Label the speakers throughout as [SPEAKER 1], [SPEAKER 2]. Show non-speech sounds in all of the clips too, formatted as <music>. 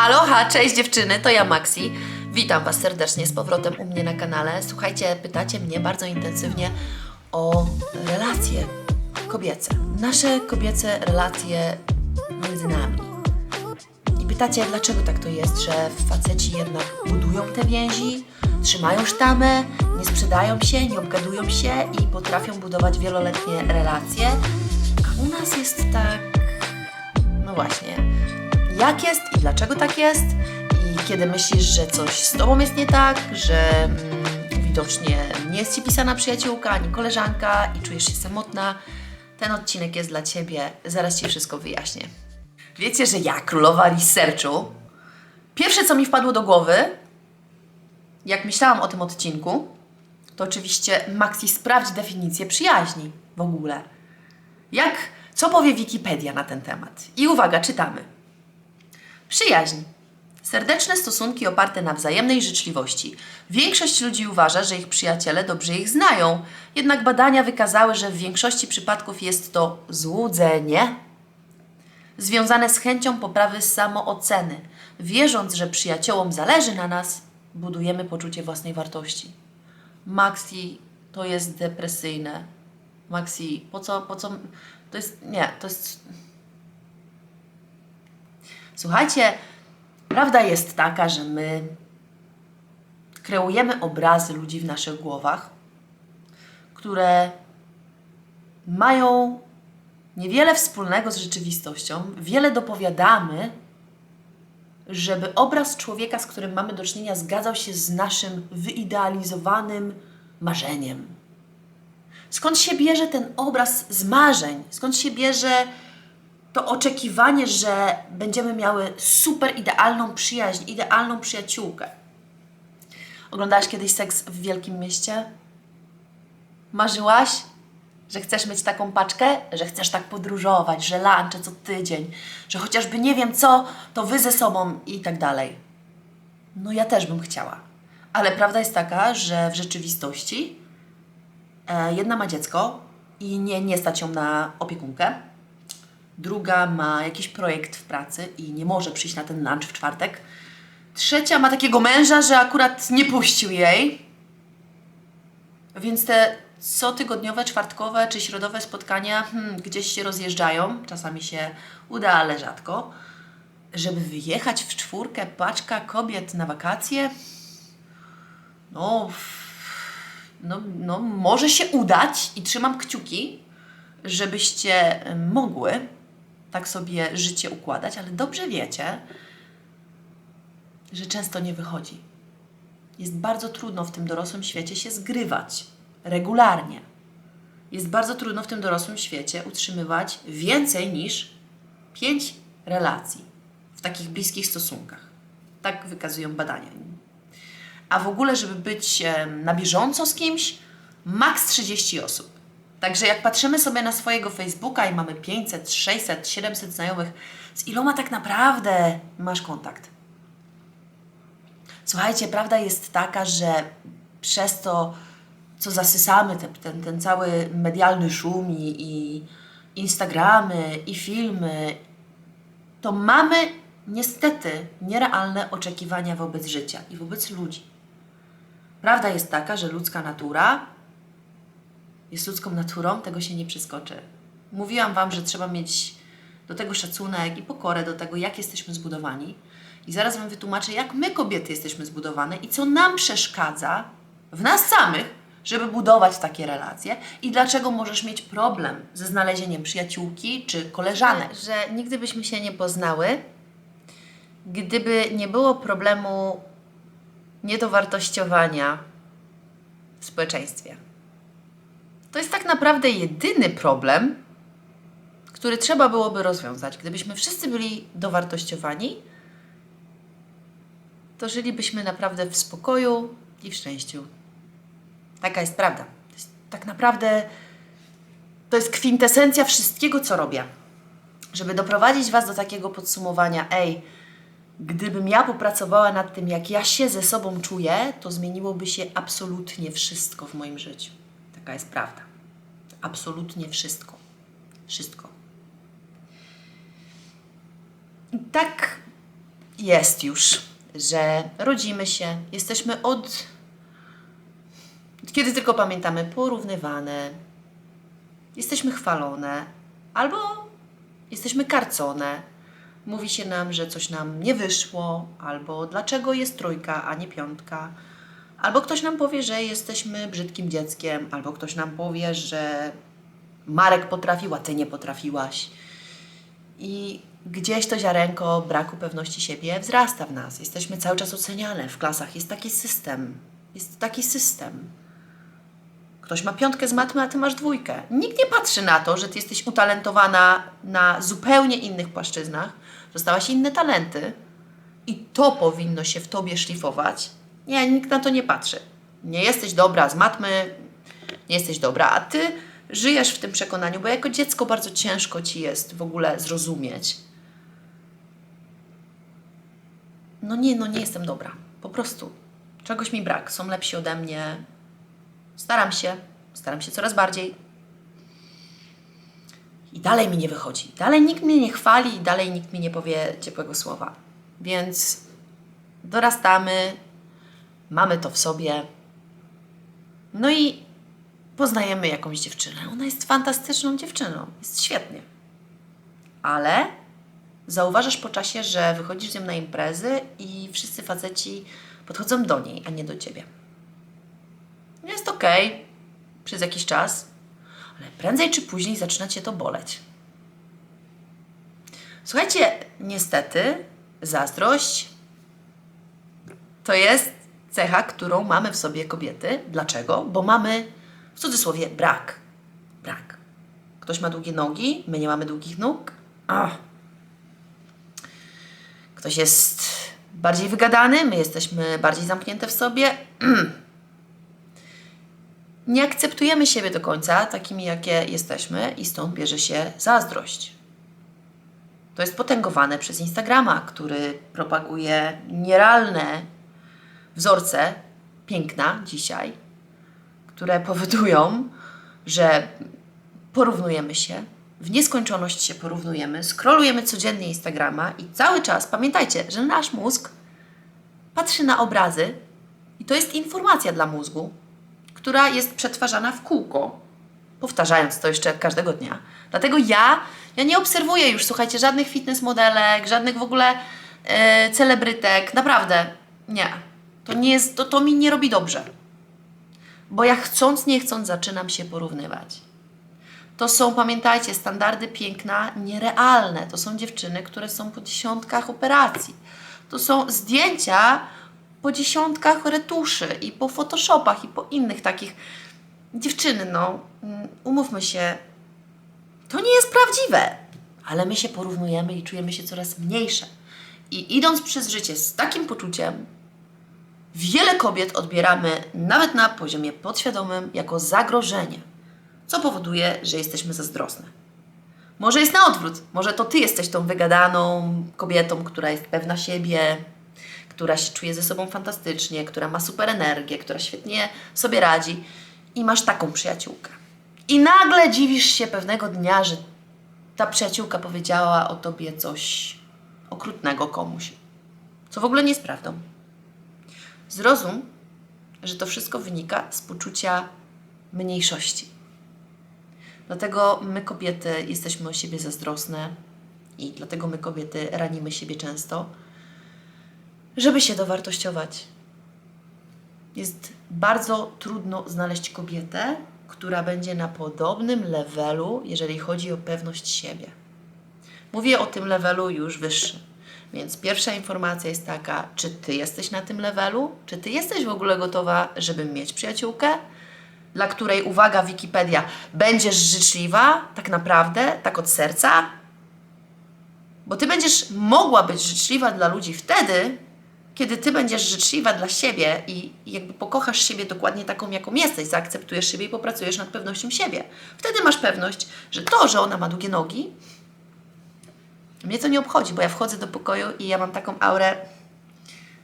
[SPEAKER 1] Aloha, cześć dziewczyny, to ja Maxi. Witam Was serdecznie z powrotem u mnie na kanale. Słuchajcie, pytacie mnie bardzo intensywnie o relacje kobiece. Nasze kobiece relacje między nami. I pytacie, dlaczego tak to jest, że faceci jednak budują te więzi, trzymają sztamę, nie sprzedają się, nie obgadują się i potrafią budować wieloletnie relacje, a u nas jest tak no właśnie. Jak jest i dlaczego tak jest? I kiedy myślisz, że coś z tobą jest nie tak, że mm, widocznie nie jest ci pisana przyjaciółka ani koleżanka i czujesz się samotna, ten odcinek jest dla ciebie. Zaraz ci wszystko wyjaśnię. Wiecie, że ja, królowa researchu, pierwsze co mi wpadło do głowy, jak myślałam o tym odcinku, to oczywiście Maxi sprawdź definicję przyjaźni w ogóle. Jak, co powie Wikipedia na ten temat? I uwaga, czytamy. Przyjaźń. Serdeczne stosunki oparte na wzajemnej życzliwości. Większość ludzi uważa, że ich przyjaciele dobrze ich znają, jednak badania wykazały, że w większości przypadków jest to złudzenie związane z chęcią poprawy samooceny. Wierząc, że przyjaciołom zależy na nas, budujemy poczucie własnej wartości. Maxi, to jest depresyjne. Maxi, po co, po co, to jest, nie, to jest... Słuchajcie, prawda jest taka, że my kreujemy obrazy ludzi w naszych głowach, które mają niewiele wspólnego z rzeczywistością, wiele dopowiadamy, żeby obraz człowieka, z którym mamy do czynienia, zgadzał się z naszym wyidealizowanym marzeniem. Skąd się bierze ten obraz z marzeń? Skąd się bierze to oczekiwanie, że będziemy miały super idealną przyjaźń, idealną przyjaciółkę? Oglądałaś kiedyś seks w wielkim mieście? Marzyłaś, że chcesz mieć taką paczkę, że chcesz tak podróżować, że lunche co tydzień, że chociażby nie wiem co, to wy ze sobą i tak dalej. No ja też bym chciała. Ale prawda jest taka, że w rzeczywistości e, jedna ma dziecko i nie, nie stać ją na opiekunkę. Druga ma jakiś projekt w pracy i nie może przyjść na ten lunch w czwartek. Trzecia ma takiego męża, że akurat nie puścił jej. Więc te cotygodniowe, czwartkowe czy środowe spotkania hmm, gdzieś się rozjeżdżają. Czasami się uda, ale rzadko. Żeby wyjechać w czwórkę paczka kobiet na wakacje, no, no, no może się udać i trzymam kciuki, żebyście mogły tak sobie życie układać, ale dobrze wiecie, że często nie wychodzi. Jest bardzo trudno w tym dorosłym świecie się zgrywać regularnie. Jest bardzo trudno w tym dorosłym świecie utrzymywać więcej niż pięć relacji w takich bliskich stosunkach. Tak wykazują badania. A w ogóle, żeby być na bieżąco z kimś, maks 30 osób. Także jak patrzymy sobie na swojego Facebooka i mamy 500, 600, 700 znajomych, z iloma tak naprawdę masz kontakt? Słuchajcie, prawda jest taka, że przez to, co zasysamy, ten, ten, cały medialny szum i, i Instagramy, i filmy, to mamy niestety nierealne oczekiwania wobec życia i wobec ludzi. Prawda jest taka, że ludzka natura jest ludzką naturą, tego się nie przeskoczy. Mówiłam Wam, że trzeba mieć do tego szacunek i pokorę do tego, jak jesteśmy zbudowani. I zaraz Wam wytłumaczę, jak my, kobiety, jesteśmy zbudowane i co nam przeszkadza w nas samych, żeby budować takie relacje i dlaczego możesz mieć problem ze znalezieniem przyjaciółki czy koleżanek. Że nigdy byśmy się nie poznały, gdyby nie było problemu niedowartościowania w społeczeństwie. To jest tak naprawdę jedyny problem, który trzeba byłoby rozwiązać. Gdybyśmy wszyscy byli dowartościowani, to żylibyśmy naprawdę w spokoju i w szczęściu. Taka jest prawda. To jest tak naprawdę to jest kwintesencja wszystkiego, co robię. Żeby doprowadzić Was do takiego podsumowania, ej, gdybym ja popracowała nad tym, jak ja się ze sobą czuję, to zmieniłoby się absolutnie wszystko w moim życiu. Taka jest prawda. Absolutnie wszystko. Wszystko. I tak jest już, że rodzimy się, jesteśmy od kiedy tylko pamiętamy porównywane, jesteśmy chwalone albo jesteśmy karcone. Mówi się nam, że coś nam nie wyszło, albo dlaczego jest trójka, a nie piątka. Albo ktoś nam powie, że jesteśmy brzydkim dzieckiem, albo ktoś nam powie, że Marek potrafił, a ty nie potrafiłaś. I gdzieś to ziarenko braku pewności siebie wzrasta w nas. Jesteśmy cały czas oceniane w klasach. Jest taki system. Jest taki system. Ktoś ma piątkę z matmy, a ty masz dwójkę. Nikt nie patrzy na to, że ty jesteś utalentowana na zupełnie innych płaszczyznach, dostałaś inne talenty i to powinno się w tobie szlifować. Nie, nikt na to nie patrzy. Nie jesteś dobra z matmy, nie jesteś dobra, a ty żyjesz w tym przekonaniu, bo jako dziecko bardzo ciężko ci jest w ogóle zrozumieć. No nie, no nie jestem dobra. Po prostu. Czegoś mi brak. Są lepsi ode mnie. Staram się. Staram się coraz bardziej. I dalej mi nie wychodzi. Dalej nikt mnie nie chwali, dalej nikt mi nie powie ciepłego słowa. Więc dorastamy, mamy to w sobie. No i poznajemy jakąś dziewczynę. Ona jest fantastyczną dziewczyną, jest świetnie. Ale zauważasz po czasie, że wychodzisz z nią na imprezy i wszyscy faceci podchodzą do niej, a nie do ciebie. Jest okej przez jakiś czas, ale prędzej czy później zaczyna cię to boleć. Słuchajcie, niestety zazdrość to jest cecha, którą mamy w sobie kobiety. Dlaczego? Bo mamy w cudzysłowie brak. Brak. Ktoś ma długie nogi, my nie mamy długich nóg. Ach. Ktoś jest bardziej wygadany, my jesteśmy bardziej zamknięte w sobie. <clears throat> Nie akceptujemy siebie do końca takimi, jakie jesteśmy, i stąd bierze się zazdrość. To jest potęgowane przez Instagrama, który propaguje nierealne wzorce piękna dzisiaj, które powodują, że porównujemy się, w nieskończoność się porównujemy, skrolujemy codziennie Instagrama i cały czas pamiętajcie, że nasz mózg patrzy na obrazy i to jest informacja dla mózgu, która jest przetwarzana w kółko, powtarzając to jeszcze każdego dnia. Dlatego ja, ja nie obserwuję już, słuchajcie, żadnych fitness modelek, żadnych w ogóle e, celebrytek, naprawdę, nie. To, nie jest, to, to mi nie robi dobrze. Bo ja chcąc, nie chcąc zaczynam się porównywać. To są, pamiętajcie, standardy piękna nierealne. To są dziewczyny, które są po dziesiątkach operacji. To są zdjęcia po dziesiątkach retuszy i po photoshopach i po innych takich. Dziewczyny, no, mm, umówmy się, to nie jest prawdziwe, ale my się porównujemy i czujemy się coraz mniejsze. I idąc przez życie z takim poczuciem, wiele kobiet odbieramy nawet na poziomie podświadomym jako zagrożenie, co powoduje, że jesteśmy zazdrosne. Może jest na odwrót, może to ty jesteś tą wygadaną kobietą, która jest pewna siebie, która się czuje ze sobą fantastycznie, która ma super energię, która świetnie sobie radzi i masz taką przyjaciółkę. I nagle dziwisz się pewnego dnia, że ta przyjaciółka powiedziała o tobie coś okrutnego komuś, co w ogóle nie jest prawdą. Zrozum, że to wszystko wynika z poczucia mniejszości. Dlatego my kobiety jesteśmy o siebie zazdrosne i dlatego my kobiety ranimy siebie często, żeby się dowartościować. Jest bardzo trudno znaleźć kobietę, która będzie na podobnym levelu, jeżeli chodzi o pewność siebie. Mówię o tym levelu już wyższym. Więc pierwsza informacja jest taka, czy ty jesteś na tym levelu? Czy ty jesteś w ogóle gotowa, żeby mieć przyjaciółkę, dla której, uwaga, Wikipedia, będziesz życzliwa, tak naprawdę, tak od serca? Bo ty będziesz mogła być życzliwa dla ludzi wtedy, kiedy ty będziesz życzliwa dla siebie i jakby pokochasz siebie dokładnie taką, jaką jesteś, zaakceptujesz siebie i popracujesz nad pewnością siebie. Wtedy masz pewność, że to, że ona ma długie nogi, mnie to nie obchodzi, bo ja wchodzę do pokoju i ja mam taką aurę,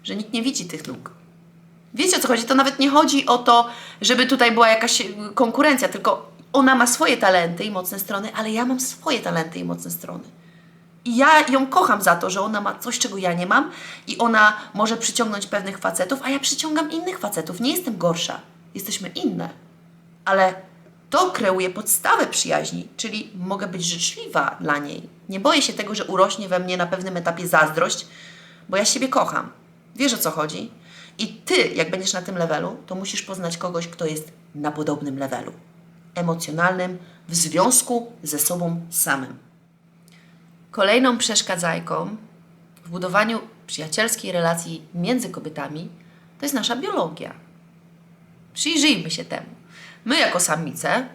[SPEAKER 1] że nikt nie widzi tych nóg. Wiecie o co chodzi? To nawet nie chodzi o to, żeby tutaj była jakaś konkurencja, tylko ona ma swoje talenty i mocne strony, ale ja mam swoje talenty i mocne strony. I ja ją kocham za to, że ona ma coś, czego ja nie mam i ona może przyciągnąć pewnych facetów, a ja przyciągam innych facetów. Nie jestem gorsza. Jesteśmy inne. Ale to kreuje podstawę przyjaźni, czyli mogę być życzliwa dla niej. Nie boję się tego, że urośnie we mnie na pewnym etapie zazdrość, bo ja siebie kocham. Wiesz o co chodzi? I ty, jak będziesz na tym levelu, to musisz poznać kogoś, kto jest na podobnym levelu emocjonalnym, w związku ze sobą samym. Kolejną przeszkadzajką w budowaniu przyjacielskiej relacji między kobietami to jest nasza biologia. Przyjrzyjmy się temu. My, jako samice,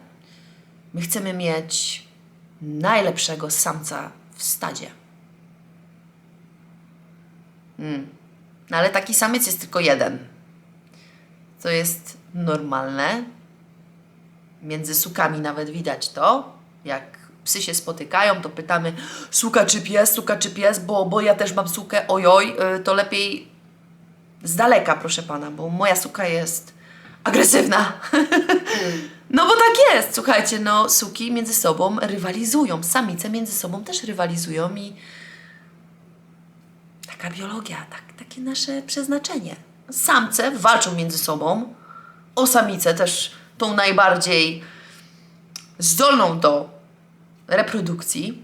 [SPEAKER 1] my chcemy mieć najlepszego samca w stadzie. Hmm. No ale taki samiec jest tylko jeden. To jest normalne. Między sukami nawet widać to. Jak psy się spotykają, to pytamy suka czy pies, suka czy pies, bo, bo ja też mam sukę, ojoj, y, to lepiej z daleka, proszę pana, bo moja suka jest agresywna. <laughs> No bo tak jest, słuchajcie, no suki między sobą rywalizują, samice między sobą też rywalizują i taka biologia, tak, takie nasze przeznaczenie. Samce walczą między sobą, o samicę też tą najbardziej zdolną do reprodukcji,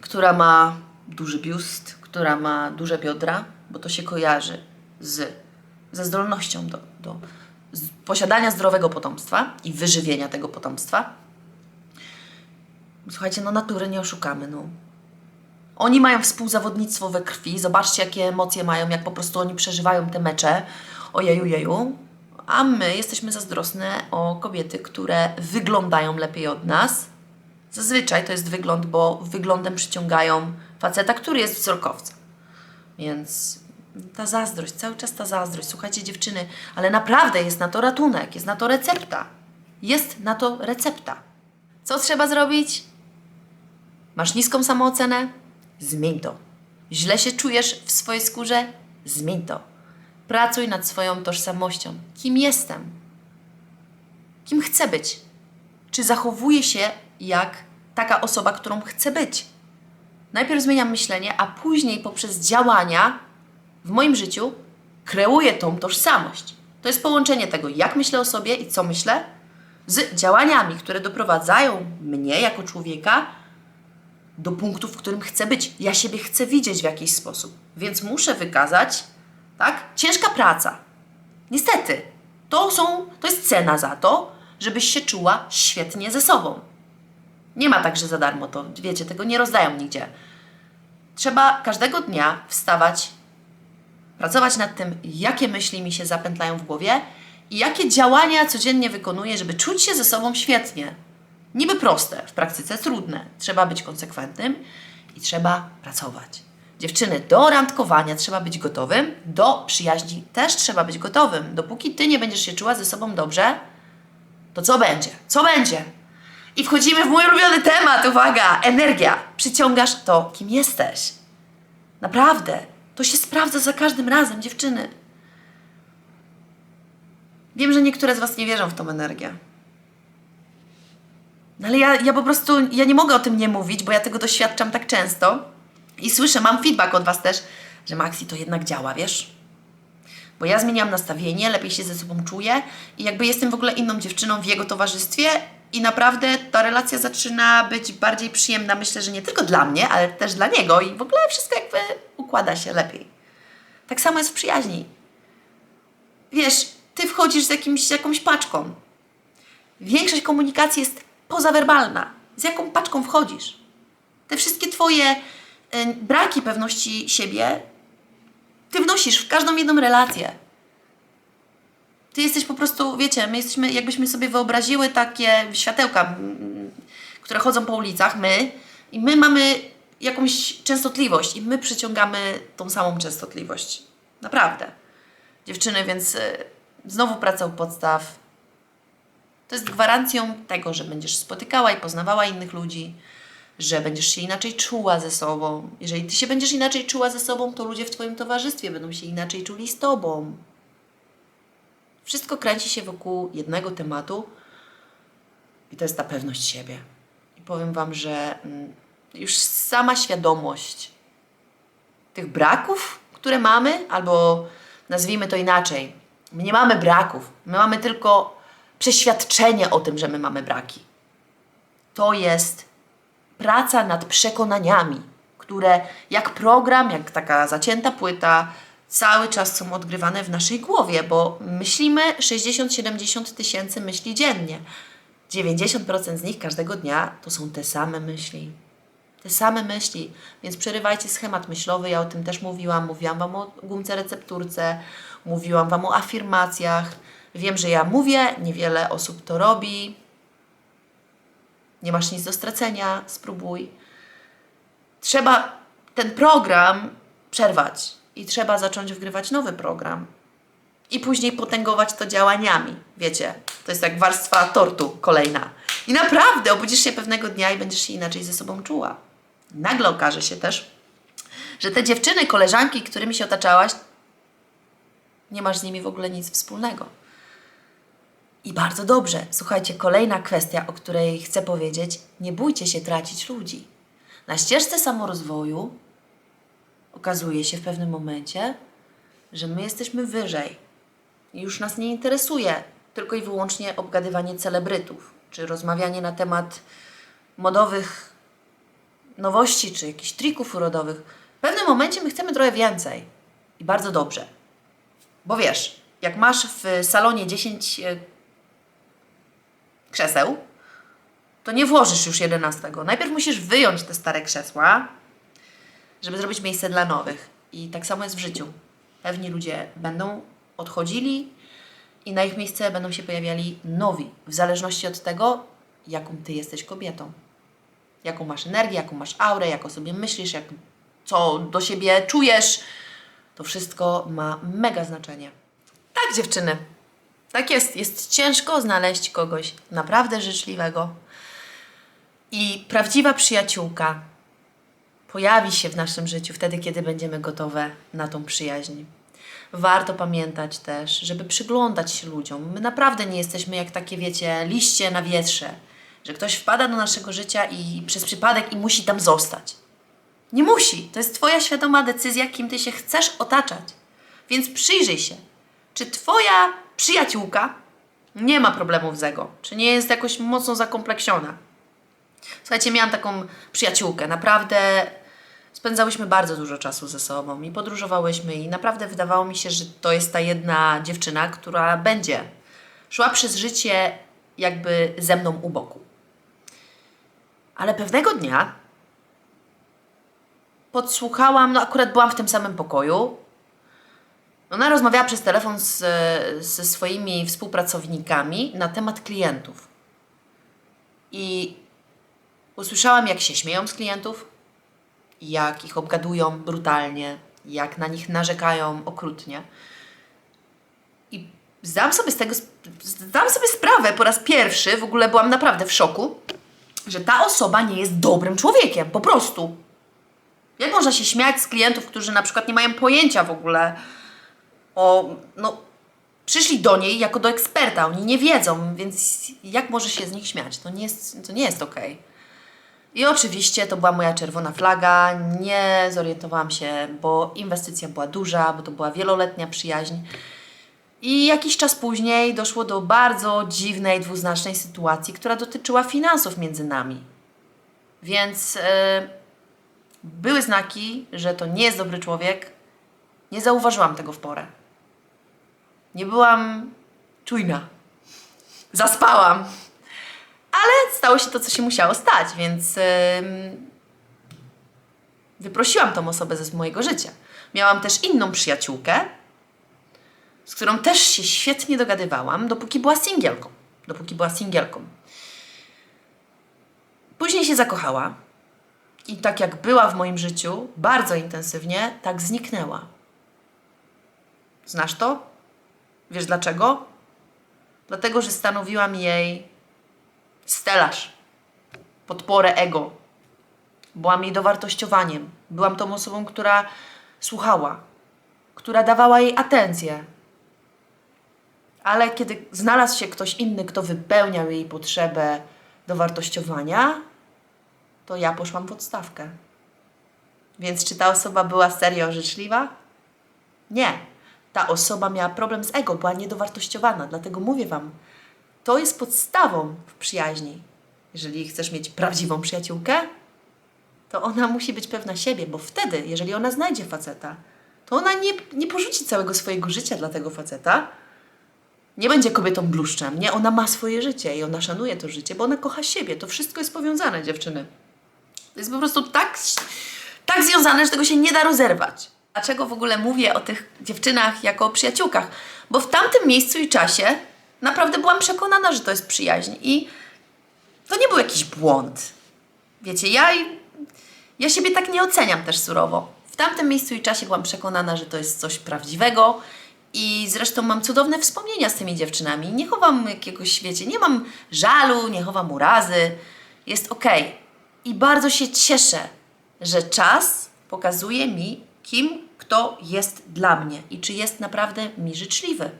[SPEAKER 1] która ma duży biust, która ma duże biodra, bo to się kojarzy z, ze zdolnością do, do posiadania zdrowego potomstwa i wyżywienia tego potomstwa. Słuchajcie, no natury nie oszukamy, no. Oni mają współzawodnictwo we krwi, zobaczcie jakie emocje mają, jak po prostu oni przeżywają te mecze, ojeju, jeju. A my jesteśmy zazdrosne o kobiety, które wyglądają lepiej od nas. Zazwyczaj to jest wygląd, bo wyglądem przyciągają faceta, który jest wzrokowcem. Więc ta zazdrość, cały czas ta zazdrość. Słuchajcie, dziewczyny, ale naprawdę jest na to ratunek, jest na to recepta. Jest na to recepta. Co trzeba zrobić? Masz niską samoocenę? Zmień to. Źle się czujesz w swojej skórze? Zmień to. Pracuj nad swoją tożsamością. Kim jestem? Kim chcę być? Czy zachowuję się jak taka osoba, którą chcę być? Najpierw zmieniam myślenie, a później poprzez działania w moim życiu kreuję tą tożsamość. To jest połączenie tego, jak myślę o sobie i co myślę, z działaniami, które doprowadzają mnie jako człowieka do punktu, w którym chcę być. Ja siebie chcę widzieć w jakiś sposób, więc muszę wykazać, tak? Ciężka praca. Niestety, to, są, to jest cena za to, żebyś się czuła świetnie ze sobą. Nie ma tak, że za darmo to, wiecie, tego nie rozdają nigdzie. Trzeba każdego dnia wstawać, pracować nad tym, jakie myśli mi się zapętlają w głowie i jakie działania codziennie wykonuję, żeby czuć się ze sobą świetnie. Niby proste, w praktyce trudne. Trzeba być konsekwentnym i trzeba pracować. Dziewczyny, do randkowania trzeba być gotowym, do przyjaźni też trzeba być gotowym. Dopóki ty nie będziesz się czuła ze sobą dobrze, to co będzie? Co będzie? I wchodzimy w mój ulubiony temat, uwaga, energia. Przyciągasz to, kim jesteś. Naprawdę, to się sprawdza za każdym razem, dziewczyny. Wiem, że niektóre z Was nie wierzą w tą energię. No ale ja, ja po prostu, ja nie mogę o tym nie mówić, bo ja tego doświadczam tak często. I słyszę, mam feedback od Was też, że Maxi to jednak działa, wiesz? Bo ja zmieniam nastawienie, lepiej się ze sobą czuję i jakby jestem w ogóle inną dziewczyną w jego towarzystwie i naprawdę ta relacja zaczyna być bardziej przyjemna, myślę, że nie tylko dla mnie, ale też dla niego i w ogóle wszystko jakby układa się lepiej. Tak samo jest w przyjaźni. Wiesz, ty wchodzisz z jakimś, jakąś paczką. Większość komunikacji jest pozawerbalna. Z jaką paczką wchodzisz? Te wszystkie twoje y, braki pewności siebie ty wnosisz w każdą jedną relację. Ty jesteś po prostu, wiecie, my jesteśmy, jakbyśmy sobie wyobraziły takie światełka, które chodzą po ulicach, my, i my mamy jakąś częstotliwość i my przyciągamy tą samą częstotliwość. Naprawdę. Dziewczyny, więc y, znowu praca u podstaw. To jest gwarancją tego, że będziesz spotykała i poznawała innych ludzi, że będziesz się inaczej czuła ze sobą. Jeżeli ty się będziesz inaczej czuła ze sobą, to ludzie w twoim towarzystwie będą się inaczej czuli z tobą. Wszystko kręci się wokół jednego tematu i to jest ta pewność siebie. I powiem wam, że mm, już sama świadomość tych braków, które mamy, albo nazwijmy to inaczej. My nie mamy braków, my mamy tylko przeświadczenie o tym, że my mamy braki. To jest praca nad przekonaniami, które jak program, jak taka zacięta płyta, cały czas są odgrywane w naszej głowie, bo myślimy 60-70 tysięcy myśli dziennie. 90% z nich każdego dnia to są te same myśli. Te same myśli, więc przerywajcie schemat myślowy. Ja o tym też mówiłam. Mówiłam Wam o gumce recepturce, mówiłam Wam o afirmacjach. Wiem, że ja mówię, niewiele osób to robi. Nie masz nic do stracenia, spróbuj. Trzeba ten program przerwać i trzeba zacząć wgrywać nowy program. I później potęgować to działaniami. Wiecie, to jest jak warstwa tortu kolejna. I naprawdę obudzisz się pewnego dnia i będziesz się inaczej ze sobą czuła. Nagle okaże się też, że te dziewczyny, koleżanki, którymi się otaczałaś, nie masz z nimi w ogóle nic wspólnego. I bardzo dobrze. Słuchajcie, kolejna kwestia, o której chcę powiedzieć. Nie bójcie się tracić ludzi. Na ścieżce samorozwoju okazuje się w pewnym momencie, że my jesteśmy wyżej. I już nas nie interesuje tylko i wyłącznie obgadywanie celebrytów, czy rozmawianie na temat modowych nowości, czy jakichś trików urodowych. W pewnym momencie my chcemy trochę więcej. I bardzo dobrze. Bo wiesz, jak masz w salonie 10 e, krzeseł, to nie włożysz już 11. Najpierw musisz wyjąć te stare krzesła, żeby zrobić miejsce dla nowych. I tak samo jest w życiu. Pewni ludzie będą odchodzili i na ich miejsce będą się pojawiali nowi, w zależności od tego, jaką ty jesteś kobietą. Jaką masz energię, jaką masz aurę, jak o sobie myślisz, jak, co do siebie czujesz. To wszystko ma mega znaczenie. Tak, dziewczyny. Tak jest. Jest ciężko znaleźć kogoś naprawdę życzliwego. I prawdziwa przyjaciółka pojawi się w naszym życiu wtedy, kiedy będziemy gotowe na tą przyjaźń. Warto pamiętać też, żeby przyglądać się ludziom. My naprawdę nie jesteśmy jak takie, wiecie, liście na wietrze, że ktoś wpada do naszego życia i przez przypadek i musi tam zostać. Nie musi. To jest Twoja świadoma decyzja, kim Ty się chcesz otaczać. Więc przyjrzyj się, czy Twoja przyjaciółka nie ma problemów z ego, czy nie jest jakoś mocno zakompleksiona. Słuchajcie, miałam taką przyjaciółkę, naprawdę spędzałyśmy bardzo dużo czasu ze sobą i podróżowałyśmy i naprawdę wydawało mi się, że to jest ta jedna dziewczyna, która będzie szła przez życie jakby ze mną u boku. Ale pewnego dnia podsłuchałam, no akurat byłam w tym samym pokoju. Ona rozmawiała przez telefon z, ze swoimi współpracownikami na temat klientów. I usłyszałam, jak się śmieją z klientów, jak ich obgadują brutalnie, jak na nich narzekają okrutnie. I zdałam sobie z tego, zdałam sobie sprawę po raz pierwszy, w ogóle byłam naprawdę w szoku, że ta osoba nie jest dobrym człowiekiem, po prostu. Jak można się śmiać z klientów, którzy na przykład nie mają pojęcia w ogóle o, no, przyszli do niej jako do eksperta, oni nie wiedzą, więc jak może się z nich śmiać? To nie jest, to nie jest okej. Okay. I oczywiście to była moja czerwona flaga. Nie zorientowałam się, bo inwestycja była duża, bo to była wieloletnia przyjaźń. I jakiś czas później doszło do bardzo dziwnej, dwuznacznej sytuacji, która dotyczyła finansów między nami. Więc yy, były znaki, że to nie jest dobry człowiek. Nie zauważyłam tego w porę. Nie byłam czujna. Zaspałam. Ale stało się to, co się musiało stać, więc yy, wyprosiłam tą osobę ze mojego życia. Miałam też inną przyjaciółkę, z którą też się świetnie dogadywałam, dopóki była singielką. Dopóki była singielką. Później się zakochała i tak jak była w moim życiu, bardzo intensywnie, tak zniknęła. Znasz to? Wiesz dlaczego? Dlatego, że stanowiłam jej stelaż, podporę ego. Byłam jej dowartościowaniem. Byłam tą osobą, która słuchała, która dawała jej atencję. Ale kiedy znalazł się ktoś inny, kto wypełniał jej potrzebę dowartościowania, to ja poszłam w odstawkę. Więc czy ta osoba była serio życzliwa? Nie. Ta osoba miała problem z ego, była niedowartościowana. Dlatego mówię Wam, to jest podstawą w przyjaźni. Jeżeli chcesz mieć prawdziwą przyjaciółkę, to ona musi być pewna siebie, bo wtedy, jeżeli ona znajdzie faceta, to ona nie, nie porzuci całego swojego życia dla tego faceta. Nie będzie kobietą bluszczem, nie? Ona ma swoje życie i ona szanuje to życie, bo ona kocha siebie. To wszystko jest powiązane, dziewczyny. To jest po prostu tak, tak związane, że tego się nie da rozerwać. Dlaczego w ogóle mówię o tych dziewczynach jako o przyjaciółkach? Bo w tamtym miejscu i czasie naprawdę byłam przekonana, że to jest przyjaźń i to nie był jakiś błąd. Wiecie, ja, ja siebie tak nie oceniam też surowo. W tamtym miejscu i czasie byłam przekonana, że to jest coś prawdziwego i zresztą mam cudowne wspomnienia z tymi dziewczynami. Nie chowam jakiegoś, wiecie, nie mam żalu, nie chowam urazy. Jest okej. I bardzo się cieszę, że czas pokazuje mi, kim kto jest dla mnie i czy jest naprawdę mi życzliwy.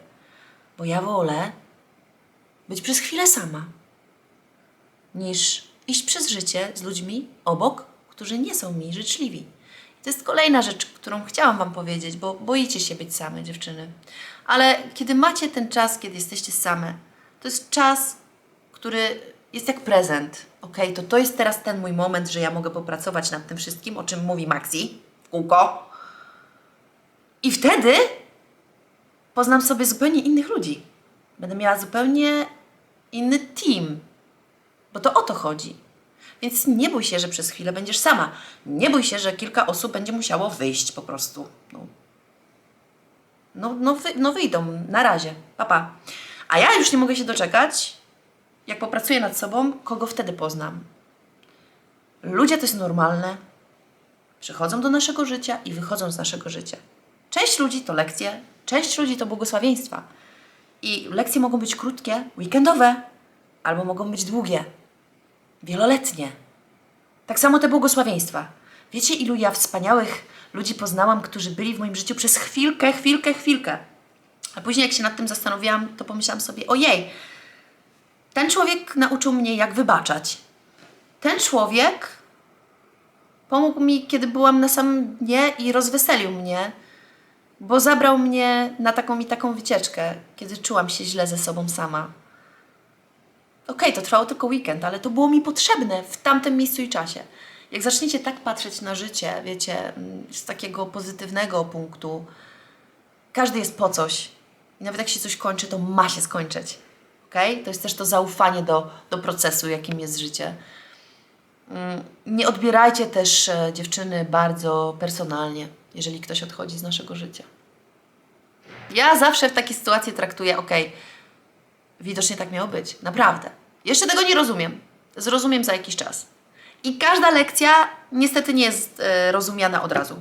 [SPEAKER 1] Bo ja wolę być przez chwilę sama, niż iść przez życie z ludźmi obok, którzy nie są mi życzliwi. I to jest kolejna rzecz, którą chciałam Wam powiedzieć, bo boicie się być same, dziewczyny. Ale kiedy macie ten czas, kiedy jesteście same, to jest czas, który jest jak prezent. Ok, to to jest teraz ten mój moment, że ja mogę popracować nad tym wszystkim, o czym mówi Maxi w kółko. I wtedy poznam sobie zupełnie innych ludzi. Będę miała zupełnie inny team, bo to o to chodzi. Więc nie bój się, że przez chwilę będziesz sama. Nie bój się, że kilka osób będzie musiało wyjść po prostu. No, no, no, wy, no wyjdą, na razie, papa. Pa. A ja już nie mogę się doczekać, jak popracuję nad sobą, kogo wtedy poznam. Ludzie to jest normalne. Przychodzą do naszego życia i wychodzą z naszego życia. Część ludzi to lekcje, część ludzi to błogosławieństwa. I lekcje mogą być krótkie, weekendowe, albo mogą być długie, wieloletnie. Tak samo te błogosławieństwa. Wiecie, ilu ja wspaniałych ludzi poznałam, którzy byli w moim życiu przez chwilkę, chwilkę, chwilkę. A później, jak się nad tym zastanowiłam, to pomyślałam sobie: ojej, ten człowiek nauczył mnie, jak wybaczać. Ten człowiek pomógł mi, kiedy byłam na samym dnie i rozweselił mnie, bo zabrał mnie na taką i taką wycieczkę, kiedy czułam się źle ze sobą sama. Okej, okay, to trwało tylko weekend, ale to było mi potrzebne w tamtym miejscu i czasie. Jak zaczniecie tak patrzeć na życie, wiecie, z takiego pozytywnego punktu, każdy jest po coś. I nawet jak się coś kończy, to ma się skończyć. Okay? To jest też to zaufanie do, do procesu, jakim jest życie. Nie odbierajcie też e, dziewczyny bardzo personalnie, jeżeli ktoś odchodzi z naszego życia. Ja zawsze w takiej sytuacji traktuję, ok, widocznie tak miało być, naprawdę. Jeszcze tego nie rozumiem. Zrozumiem za jakiś czas. I każda lekcja niestety nie jest e, rozumiana od razu.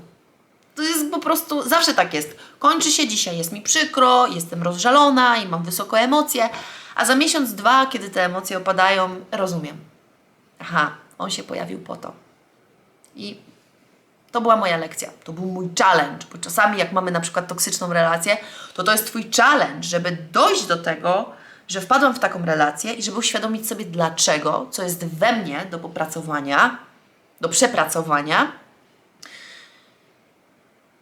[SPEAKER 1] To jest po prostu, zawsze tak jest. Kończy się dzisiaj, jest mi przykro, jestem rozżalona i mam wysoko emocje, a za miesiąc, dwa, kiedy te emocje opadają, rozumiem. Aha, on się pojawił po to. I to była moja lekcja, to był mój challenge, bo czasami jak mamy na przykład toksyczną relację, to to jest Twój challenge, żeby dojść do tego, że wpadłam w taką relację i żeby uświadomić sobie dlaczego, co jest we mnie do popracowania, do przepracowania.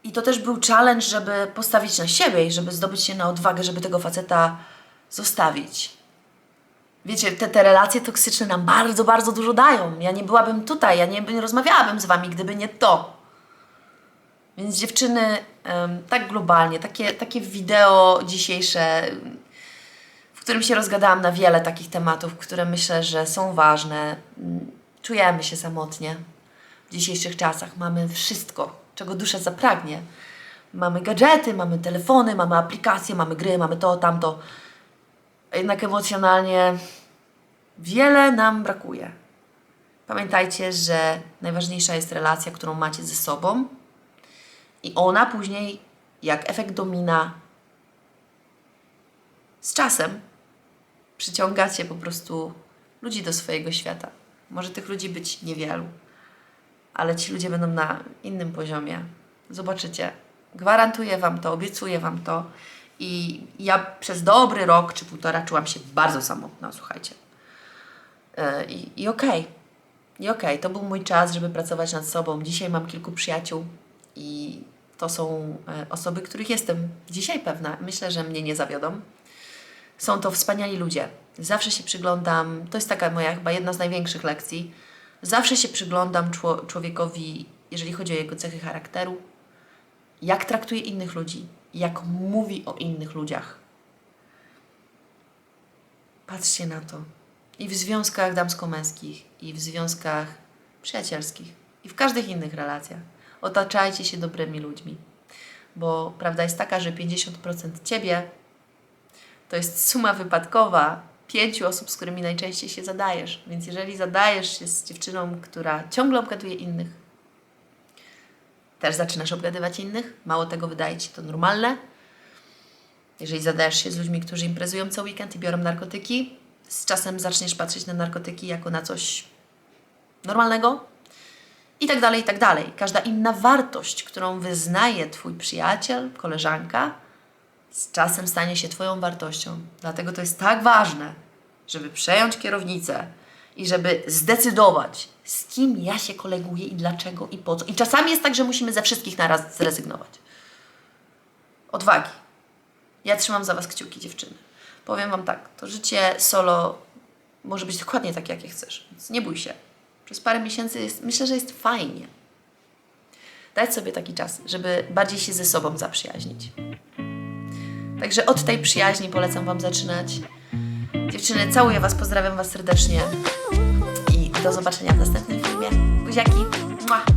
[SPEAKER 1] I to też był challenge, żeby postawić na siebie i żeby zdobyć się na odwagę, żeby tego faceta zostawić. Wiecie, te, te relacje toksyczne nam bardzo, bardzo dużo dają. Ja nie byłabym tutaj, ja nie, nie rozmawiałabym z Wami, gdyby nie to. Więc dziewczyny, tak globalnie, takie, takie wideo dzisiejsze, w którym się rozgadałam na wiele takich tematów, które myślę, że są ważne. Czujemy się samotnie w dzisiejszych czasach. Mamy wszystko, czego dusza zapragnie. Mamy gadżety, mamy telefony, mamy aplikacje, mamy gry, mamy to, tamto jednak emocjonalnie wiele nam brakuje. Pamiętajcie, że najważniejsza jest relacja, którą macie ze sobą, i ona później, jak efekt domina, z czasem przyciągacie po prostu ludzi do swojego świata. Może tych ludzi być niewielu, ale ci ludzie będą na innym poziomie. Zobaczycie. Gwarantuję Wam to, obiecuję Wam to. I ja przez dobry rok czy półtora czułam się bardzo samotna, słuchajcie. Yy, I, i okej. Okay. I okej, to był mój czas, żeby pracować nad sobą. Dzisiaj mam kilku przyjaciół i to są e, osoby, których jestem dzisiaj pewna. Myślę, że mnie nie zawiodą. Są to wspaniali ludzie. Zawsze się przyglądam, to jest taka moja chyba jedna z największych lekcji. Zawsze się przyglądam czło- człowiekowi, jeżeli chodzi o jego cechy charakteru, jak traktuje innych ludzi, jak mówi o innych ludziach. Patrzcie na to. I w związkach damsko-męskich, i w związkach przyjacielskich, i w każdych innych relacjach. Otaczajcie się dobrymi ludźmi. Bo prawda jest taka, że 50% ciebie to jest suma wypadkowa pięciu osób, z którymi najczęściej się zadajesz. Więc jeżeli zadajesz się z dziewczyną, która ciągle obgaduje innych, też zaczynasz obgadywać innych, mało tego wydaje ci to normalne. Jeżeli zadajesz się z ludźmi, którzy imprezują co weekend i biorą narkotyki, z czasem zaczniesz patrzeć na narkotyki jako na coś normalnego i tak dalej, i tak dalej. Każda inna wartość, którą wyznaje Twój przyjaciel, koleżanka, z czasem stanie się Twoją wartością. Dlatego to jest tak ważne, żeby przejąć kierownicę i żeby zdecydować, z kim ja się koleguję i dlaczego i po co. I czasami jest tak, że musimy ze wszystkich naraz zrezygnować. Odwagi. Ja trzymam za Was kciuki, dziewczyny. Powiem Wam tak, to życie solo może być dokładnie tak, jakie chcesz, więc nie bój się. Przez parę miesięcy jest, myślę, że jest fajnie. Dać sobie taki czas, żeby bardziej się ze sobą zaprzyjaźnić. Także od tej przyjaźni polecam Wam zaczynać. Dziewczyny, całuję Was, pozdrawiam Was serdecznie i do zobaczenia w następnym filmie. Buziaki!